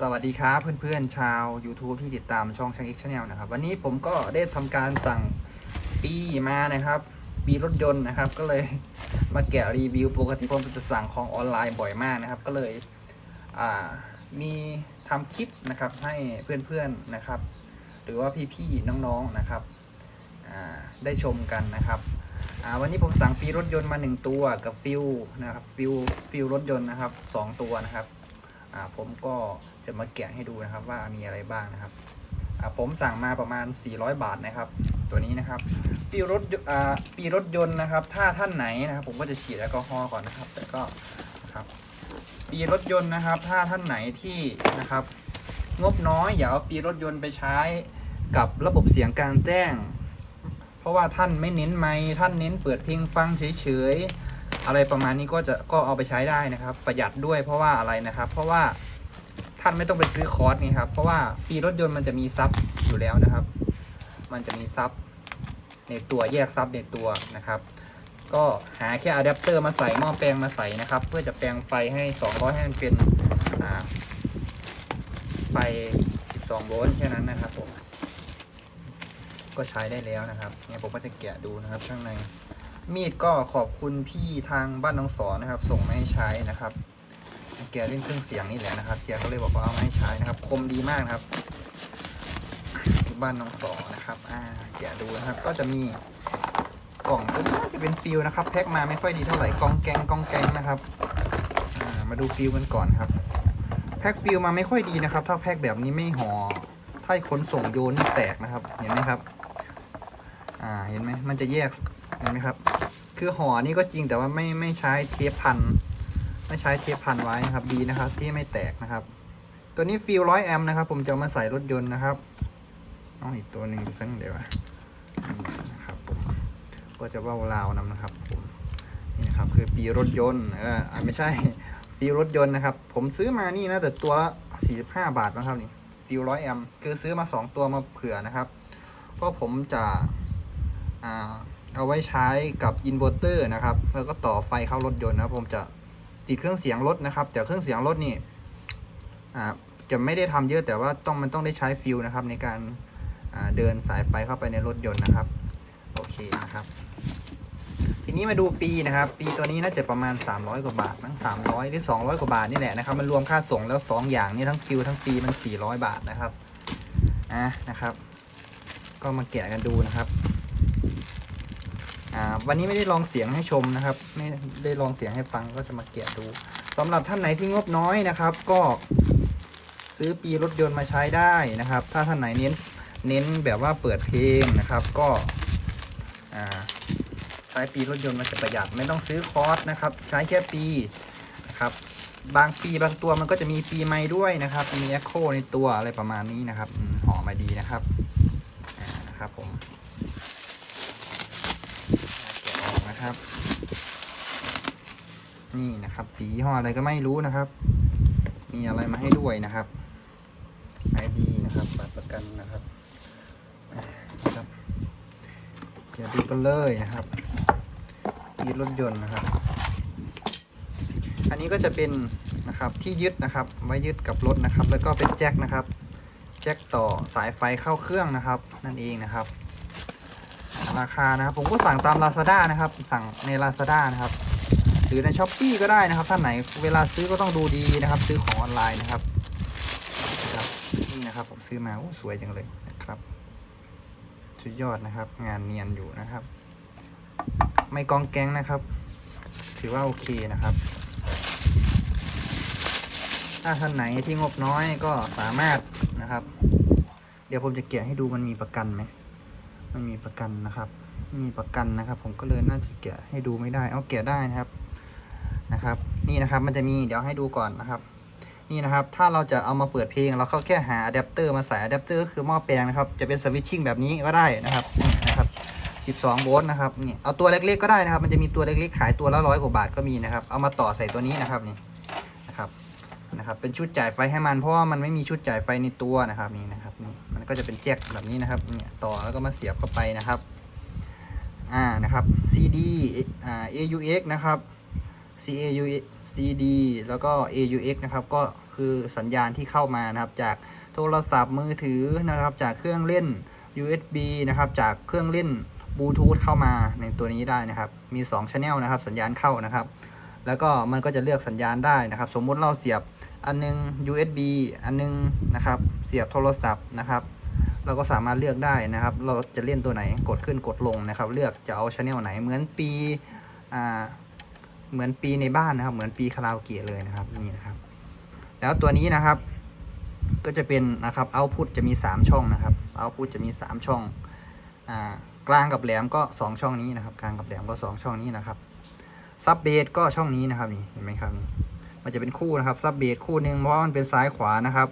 สวัสดีครับเพื่อนๆชาว YouTube ที่ติดตามช่องช่าง X Channel นะครับ วันนี้ผมก็ได้ทำการสั่งปีมานะครับ ปีรถยนต์นะครับ ก็เลยมาแกะรีวิวปกติผมจะสั่งของออนไลน์บ่อยมากนะครับ ก็เลยมีทำคลิปนะครับให้เพื่อนๆนะครับ หรือว่าพี่ๆน้องๆนะครับได้ชมกันนะครับวันนี้ผมสั่งปีรถยนต์มาหนึ่งตัวกับฟิลนะครับฟิลฟิลรถยนต์นะครับสองตัวนะครับผมก็ จะมาแกะให้ดูนะครับว่ามีอะไรบ้างนะครับผมสั่งมาประมาณ 400 บาทนะครับ ตัวนี้นะครับ ปีรถยอ่าปีรถยนต์นะครับ ถ้าท่านไหนนะครับ ผมก็จะฉีดแอลกอฮอล์ก่อนนะครับแต่ก็นะครับ ปีรถยนต์นะครับ ถ้าท่านไหนที่นะครับ งบน้อยอย่าเอาปีรถยนต์ไปใช้กับระบบเสียงกลางแจ้ง เพราะว่าท่านไม่เน้นไมค์ท่านเน้นเปิดเพลงฟังเฉยๆอะไรประมาณนี้ก็จะก็เอาไปใช้ได้นะครับ ประหยัดด้วยเพราะว่าอะไรนะครับ เพราะว่า ท่านไม่ต้องไปซื้อคอร์สนี่ครับ เพราะว่าปีรถยนต์มันจะมีซับอยู่แล้วนะครับ มันจะมีซับในตัวแยกซับในตัวนะครับ ก็หาแค่อะแดปเตอร์มาใส่หม้อแปลงมาใส่นะครับ เพื่อจะแปลงไฟให้ 200 ให้มันเป็นไฟ 12 โวลต์แค่นั้นนะครับผมก็ใช้ได้แล้วนะครับเนี่ยผมก็จะแกะดูนะครับข้างใน มีดก็ขอบคุณพี่ทางบ้านน้องสอนนะครับ ส่งมาให้ใช้นะครับ กเล่นเครื่องเสียงนี่แหละนะครับแกก็เลยบอกว่าเอามาให้ใช้นะครับ คมดีมากนะครับบ้านน้องสอนนะครับอ่าแกดูนะครับ ก็จะมีกล่องตัวนี้น่าจะเป็นฟิลนะครับ แพ็คมาไม่ค่อยดีเท่าไหร่กองแกงกองแกงนะครับมาดูฟิลกันก่อนครับ แพ็คฟิลมาไม่ค่อยดีนะครับ ถ้าแพ็คแบบนี้ไม่ห่อถ้าขนส่งโยนแตกนะครับ เห็นไหมครับ อ่าเห็นไหมมันจะแยกเห็นไหมครับ คือห่อนี่ก็จริงแต่ว่าไม่ไม่ใช้เทปพัน ใช้เทปพันไว้นะครับดีนะครับ ที่ไม่แตกนะครับ ตัวนี้ฟิลร้อยแอมป์นะครับ ผมจะมาใส่รถยนต์นะครับเอาอีกตัวหนึ่งสักเดี๋ยวนี่นะครับผมก็จะว่าลาวนำนะครับผมนี่นะครับคือปีรถยนต์เออไม่ใช่ปีรถยนต์นะครับ ผมซื้อมานี่นะแต่ตัวละ45 บาทนะครับนี่ฟิลร้อยแอมป์คือซื้อมา 2 ตัวมาเผื่อนะครับเพราะผมจะอ่าเอาไว้ใช้กับอินเวอร์เตอร์นะครับ แล้วก็ต่อไฟเข้ารถยนต์นะผมจะ ติดเครื่องเสียงรถนะครับ แต่เครื่องเสียงรถนี่จะไม่ได้ทำเยอะแต่ว่าต้องมันต้องได้ใช้ฟิลนะครับ ในการเดินสายไฟเข้าไปในรถยนต์นะครับ โอเคนะครับ ทีนี้มาดูปีนะครับ ปีตัวนี้น่าจะประมาณ 300 กว่าบาทมั้ง300 หรือ 200 กว่าบาทนี่แหละนะครับ มันรวมค่าส่งแล้ว 2 อย่างนี่ทั้งฟิลทั้งปีมัน 400 บาทนะครับอะนะครับ ก็มาแกะกันดูนะครับ อ่าวันนี้ไม่ได้ลองเสียงให้ชมนะครับ ไม่ได้ลองเสียงให้ฟังก็จะมาแกะดูสำหรับท่านไหนที่งบน้อยนะครับ ก็ซื้อปีรถยนต์มาใช้ได้นะครับ ถ้าท่านไหนเน้นเน้นแบบว่าเปิดเพลงนะครับ ก็อ่าใช้ปีรถยนต์มันจะประหยัดไม่ต้องซื้อคอร์สนะครับ ใช้แค่ปีนะครับบางปีบางตัวมันก็จะมีปีใหม่ด้วยนะครับ มีแอคโคในตัวอะไรประมาณนี้นะครับห่อมาดีนะครับนะครับผม แกะออก นะครับ นี่นะครับสียี่ห้ออะไรก็ไม่รู้นะครับ มีอะไรมาให้ด้วยนะครับไอดีนะครับบัตรประกันนะครับนะครับเดี๋ยวดูกันเลยนะครับปีรถยนต์นะครับ อันนี้ก็จะเป็นนะครับที่ยึดนะครับไว้ยึดกับรถนะครับ แล้วก็เป็นแจ็คนะครับ แจ็คต่อสายไฟเข้าเครื่องนะครับ นั่นเองนะครับ ราคานะครับ ผมก็สั่งตาม Lazada นะครับ สั่งใน Lazada นะครับ หรือใน s h อ p e e ก็ได้นะครับท่านไหนเวลาซื้อก็ต้องดูดีนะครับ ซื้อของออนไลน์นะครับนะครับนี่นะครับผมซื้อมาโอ้สวยจังเลยนะครับสุดยอดนะครับ งานเนียนอยู่นะครับ ไม่กองแกงนะครับ ถือว่าโอเคนะครับ ถ้าท่านไหนที่งบน้อยก็สามารถนะครับ เดี๋ยวผมจะแกะให้ดูมันมีประกันไหม มันมีประกันนะครับมีประกันนะครับ ผมก็เลยน่าจะแกะให้ดูไม่ได้ เอาแกะได้นะครับนะครับ นี่นะครับมันจะมีเดี๋ยวให้ดูก่อนนะครับ นี่นะครับ ถ้าเราจะเอามาเปิดเพลง เราก็แค่หาอะแดปเตอร์มาใส่อะแดปเตอร์ก็คือหม้อแปลงนะครับจะเป็นสวิตชิ่งแบบนี้ก็ได้นะครับนี่นะครับ12โวลต์นะครับนี่เอาตัวเล็กๆก็ได้นะครับ มันจะมีตัวเล็กๆขายตัวละร้อยกว่าบาทก็มีนะครับ เอามาต่อใส่ตัวนี้นะครับนี่นะครับนะครับ เป็นชุดจ่ายไฟให้มันเพราะว่ามันไม่มีชุดจ่ายไฟในตัวนะครับนี่นะครับนี่ ก็จะเป็นแจ็คแบบนี้นะครับเนี่ยต่อแล้วก็มาเสียบเข้าไปนะครับอ่านะครับ CD อ่า AUX นะครับ CAU CD แล้วก็ AUX นะครับ ก็คือสัญญาณที่เข้ามานะครับ จากโทรศัพท์มือถือนะครับ จากเครื่องเล่น USB นะครับ จากเครื่องเล่นบลูทูธเข้ามาในตัวนี้ได้นะครับ มี2 channel นะครับ สัญญาณเข้านะครับ แล้วก็มันก็จะเลือกสัญญาณได้นะครับ สมมุติเราเสียบอันนึง USB อันนึงนะครับ เสียบโทรศัพท์นะครับ เราก็สามารถเลือกได้นะครับ เราจะเล่นตัวไหนกดขึ้นกดลงนะครับ เลือกจะเอาช anel ไหนเหมือนปีอ่าเหมือนปีในบ้านนะครับ เหมือนปีคาราโอเกะเลยนะครับนี่นะครับ แล้วตัวนี้นะครับ ก็จะเป็นนะครับเอาพุทจะมี 3 ช่องนะครับเอาพุทจะมี 3 ช่องอ่ากลางกับแหลมก็ 2 ช่องนี้นะครับ กลางกับแหลมก็ 2 ช่องนี้นะครับซับเบสก็ช่องนี้นะครับนี่เห็นไหมครับนี่มันจะเป็นคู่นะครับซับเบสคู่หนึ่งเพราะมันเป็นซ้ายขวานะครับ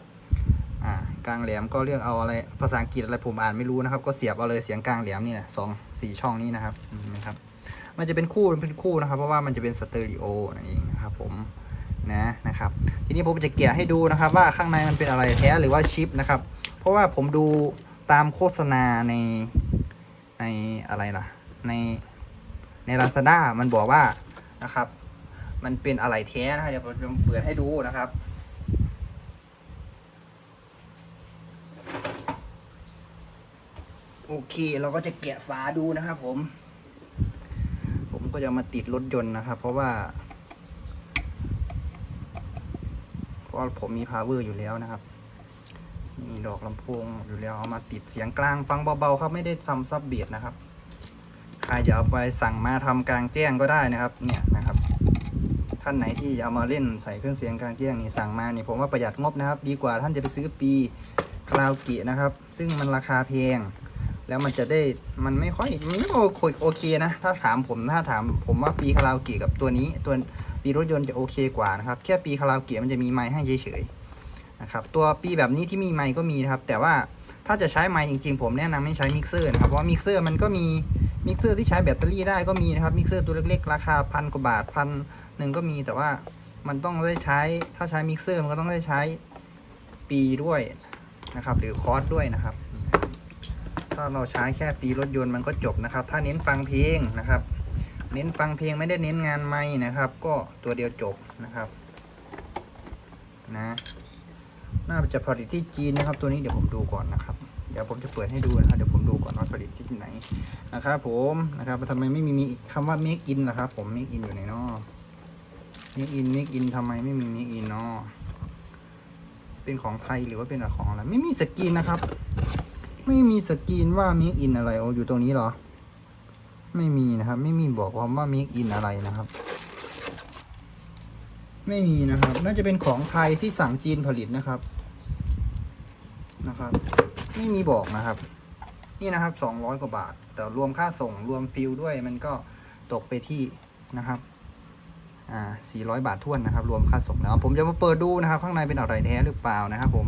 กลางแหลมก็เลือกเอาอะไรภาษาอังกฤษอะไรผมอ่านไม่รู้นะครับ ก็เสียบเอาเลยเสียงกลางแหลมนี่แหละสองสี่ช่องนี้นะครับนไหมครับ มันจะเป็นคู่เป็นคู่นะครับ เพราะว่ามันจะเป็นสเตอริโอนั่นเองนะครับ ผมนะนะครับ ทีนี้ผมจะแกะให้ดูนะครับ ว่าข้างในมันเป็นอะไรแท้หรือว่าชิปนะครับ เพราะว่าผมดูตามโฆษณาในในอะไรล่ะ ในใน Lazada มันบอกว่านะครับ มันเป็นอะไรแท้นะครับเดี๋ยวผมจะเปิดให้ดูนะครับ โอเค เราก็จะแกะฝาดูนะครับผม ผมก็จะมาติดรถยนต์นะครับ เพราะว่า เพราะผมมี power อร์อยู่แล้วนะครับ มีดอกลำโพงอยู่แล้วเอามาติดเสียงกลางฟังเบาๆครับไม่ได้ซัมซับเบียดนะครับใครจะเอาไปสั่งมาทำกลางแจ้งก็ได้นะครับ เนี่ยนะครับท่านไหนที่เอามาเล่นใส่เครื่องเสียงกลางแจ้งนี่สั่งมานี่ผมว่าประหยัดงบนะครับ ดีกว่าท่านจะไปซื้อปีคาราโอเกะนะครับ ซึ่งมันราคาแพง แล้วมันจะได้มันไม่ค่อยมันไม่โอเคนะ ถ้าถามผมถ้าถามผมว่าปีคาราโอเกะกับตัวนี้ ตัวปีรถยนต์จะโอเคกว่านะครับแค่ปีคาราโอเกะมันจะมีไมค์ให้เฉยๆนะครับตัวปีแบบนี้ที่มีไมค์ก็มีนะครับ แต่ว่าถ้าจะใช้ไมค์จริงๆ ผมแนะนำให้ใช้มิกเซอร์นะครับเพราะมิกเซอร์มันก็มีมิกเซอร์ที่ใช้แบตเตอรี่ได้ก็มีนะครับมิกเซอร์ตัวเล็กๆ ราคาพันกว่าบาทพันหนึ่งก็มีแต่ว่ามันต้องได้ใช้ถ้าใช้มิกเซอร์มันก็ต้องได้ใช้ปีด้วยนะครับ หรือคอร์สด้วยนะครับ ถ้าเราใช้แค่ปีรถยนต์มันก็จบนะครับ ถ้าเน้นฟังเพลงนะครับ เน้นฟังเพลงไม่ได้เน้นงานไม่นะครับ ก็ตัวเดียวจบนะครับ นะน่าจะผลิตที่จีนนะครับ ตัวนี้เดี๋ยวผมดูก่อนนะครับ เดี๋ยวผมจะเปิดให้ดูนะครับเดี๋ยวผมดูก่อนว่าผลิตที่ไหนนะครับผมนะครับทำไมไม่มีมีคำว่า make in ล่ะครับ ผม make in อยู่ในนอ make in make in ทำไมไม่มี make in นอเป็นของไทยหรือว่าเป็นของอะไรไม่มีสกรีนนะครับ ไม่มีสกรีนว่า make in อะไรโออยู่ตรงนี้เหรอ ไม่มีนะครับ ไม่มีบอกว่าว่า make in อะไรนะครับ ไม่มีนะครับ น่าจะเป็นของไทยที่สั่งจีนผลิตนะครับนะครับ ไม่มีบอกนะครับ นี่นะครับสองร้อยกว่าบาท แต่รวมค่าส่งรวมฟิลด้วยมันก็ตกไปที่นะครับอ่าสี่ร้อยบาททวนนะครับ รวมค่าส่งแล้ว ผมจะมาเปิดดูนะครับ ข้างในเป็นอะไรแท้หรือเปล่านะครับ ผม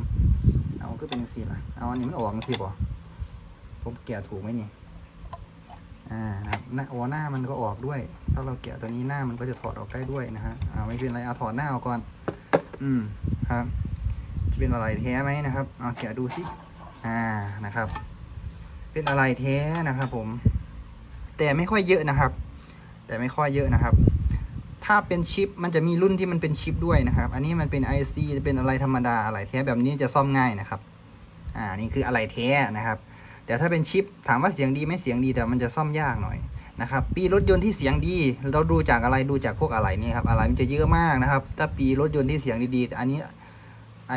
เอาก็เป็นสีละเอาอันนี้มันออกสิบ่ ผมแกะถูกไหมนี่ อ่านะครับหน้าอ๋อหน้ามันก็ออกด้วย ถ้าเราแกะตัวนี้หน้ามันก็จะถอดออกได้ด้วยนะฮะอ่าไม่เป็นไรเอาถอดหน้าออกก่อน อืมครับ จะเป็นอะไรแท้ไหมนะครับเอาแกะดูสิอ่านะครับ เป็นอะไรแท้นะครับ ผม แต่ไม่ค่อยเยอะนะครับ แต่ไม่ค่อยเยอะนะครับถ้าเป็นชิปมันจะมีรุ่นที่มันเป็นชิปด้วยนะครับ อันนี้มันเป็น IC จะเป็นอะไรธรรมดาอะไรแท้แบบนี้จะซ่อมง่ายนะครับ อ่า นี่คืออะไรแท้นะครับ แต่ถ้าเป็นชิปถามว่าเสียงดีไหม่เสียงดีแต่มันจะซ่อมยากหน่อยนะครับปีรถยนต์ที่เสียงดี เราดูจากอะไรดูจากพวกอะไรนี่ครับอะไรมันจะเยอะมากนะครับ ถ้าปีรถยนต์ที่เสียงดีๆแต่อันนี้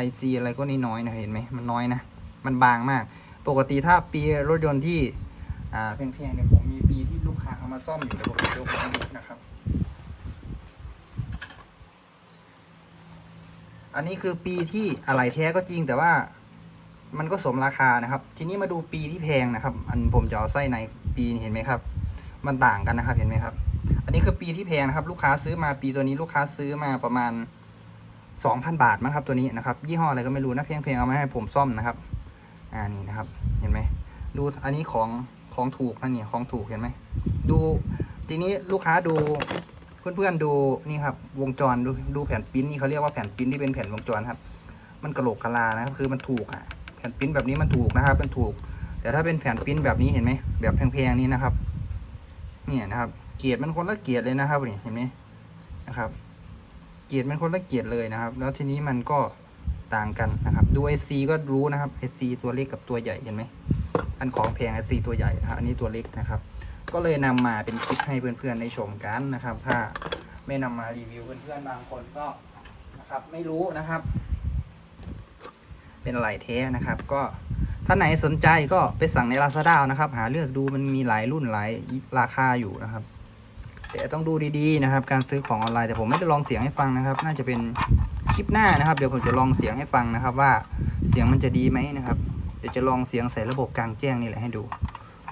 IC อะไรก็น้อยๆนะเห็นไหมมันน้อยนะ มันบางมาก ปกติถ้าปีรถยนต์ที่อ่าแพงๆเนี่ยผมมีปีที่ลูกค้าเอามาซ่อมอยู่เดี๋ยวผมยกมานะครับ อันนี้คือปีที่อะไรแท้ก็จริงแต่ว่า มันก็สมราคานะครับ ทีนี้มาดูปีที่แพงนะครับ อันผมจะเอาไส้ในปีนี่เห็นไหมครับ มันต่างกันนะครับเห็นไหมครับ อันนี้คือปีที่แพงนะครับ ลูกค้าซื้อมาปีตัวนี้ลูกค้าซื้อมาประมาณสองพันบาทมั้งครับตัวนี้นะครับ ยี่ห้ออะไรก็ไม่รู้นะเพลงๆเอามาให้ผมซ่อมนะครับ อ่านี่นะครับ เห็นไหมดูอันนี้ของของถูกนะเนี่ของถูกเห็นไหมดูทีนี้ลูกค้าดูเพื่อนๆดูนี่ครับวงจรดูดูแผ่นปิ้นนี่เขาเรียกว่าแผ่นปิ้นที่เป็นแผ่นวงจรครับ มันกระโหลกกะลานะครับคือมันถูกอะ แผ่นปริ้นแบบนี้มันถูกนะครับมันถูก แต่ถ้าเป็นแผ่นปริ้นแบบนี้เห็นไหมแบบแพงๆนี้นะครับ เนี่ยนะครับ เกียรดมันคนละเกียรดเลยนะครับนี่เห็นไหมนะครับ เกียร์มันคนละเกียร์เลยนะครับ แล้วทีนี้มันก็ต่างกันนะครับ ดู IC ก็รู้นะครับ IC ตัวเล็กกับตัวใหญ่เห็นไหมอันของแพง IC ตัวใหญ่นะครับอันนี้ตัวเล็กนะครับ ก็เลยนำมาเป็นคลิปให้เพื่อนๆได้ชมกันนะครับ ถ้าไม่นำมารีวิวเพื่อนๆบางคนก็นะครับ ไม่รู้นะครับ เป็นอะไรเทสนะครับ ก็ถ้าไหนสนใจก็ไปสั่งใน Lazada นะครับ หาเลือกดูมันมีหลายรุ่นหลายราคาอยู่นะครับ แต่ต้องดูดีๆนะครับ การซื้อของออนไลน์แต่ผมไม่ได้ลองเสียงให้ฟังนะครับ น่าจะเป็นคลิปหน้านะครับ เดี๋ยวผมจะลองเสียงให้ฟังนะครับ ว่าเสียงมันจะดีไหมนะครับ เดี๋ยวจะลองเสียงใส่ระบบกลางแจ้งนี่แหละให้ดู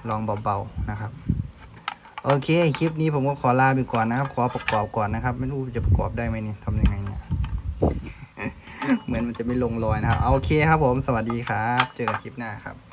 ลองเบาๆนะครับโอเค คลิปนี้ผมก็ขอลาไปก่อนนะครับ ขอประกอบก่อนนะครับ ไม่รู้จะประกอบได้ไหมเนี่ยทำยังไง เหมือนมันจะไม่ลงรอยนะครับเอาโอเคครับผมสวัสดีครับ เจอกันคลิปหน้าครับ